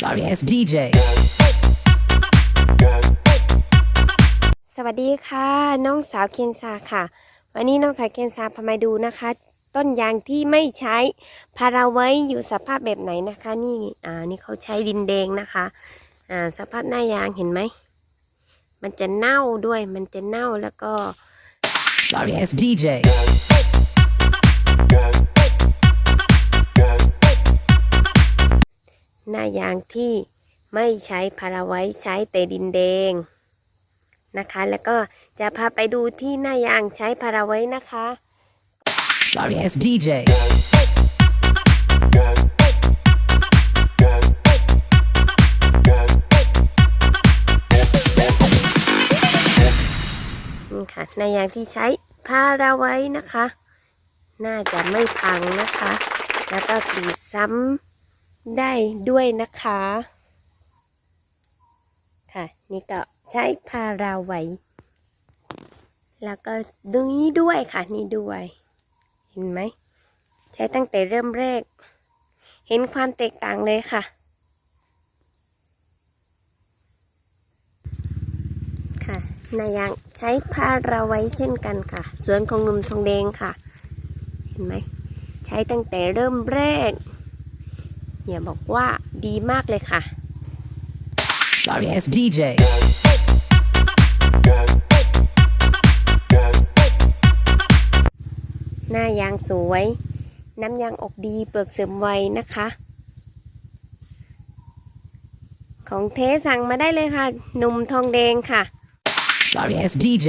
Sorry ass DJ. สวัสดีค่ะ น้องสาวเคนซาค่ะ วันนี้น้องสาวเคนซาพามาดูนะคะ ต้นยางที่ไม่ใช้พาราไว้อยู่สภาพแบบไหนนะคะ นี่อ่านี่เขาใช้ดินแดงนะคะอ่าสภาพหน้ายางเห็นไหม มันจะเน่าด้วยมันจะเน่าแล้วก็ Sorry ass DJ. หน้ายางที่ไม่ใช้พาราไว้ใช้แต่ดินแดงนะคะ แล้วก็จะพาไปดูที่หน้ายางใช้พาราไว้นะคะ Sorry ass DJ. นี่ค่ะหน้ายางที่ใช้พาราไว้นะคะ น่าจะไม่พังนะคะ แล้วก็กรีดซ้ำ ได้ด้วยนะคะ ค่ะ นี่ก็ใช้พาราไว้ แล้วก็ดูนี้ด้วยค่ะ นี่ด้วย เห็นไหม ใช้ตั้งแต่เริ่มแรก เห็นความแตกต่างเลยค่ะ ค่ะนายางใช้พาราไว้เช่นกันค่ะ สวนของหนุ่มทองแดงค่ะ เห็นไหม ใช้ตั้งแต่เริ่มแรก อย่าบอกว่าดีมากเลยค่ะ Sorry ass DJ. หน้ายางสวย น้ำยางออกดีเปลือกเสริมไวนะคะ ของเทสั่งมาได้เลยค่ะ หนุ่มทองแดงค่ะ Sorry ass DJ.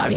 sorry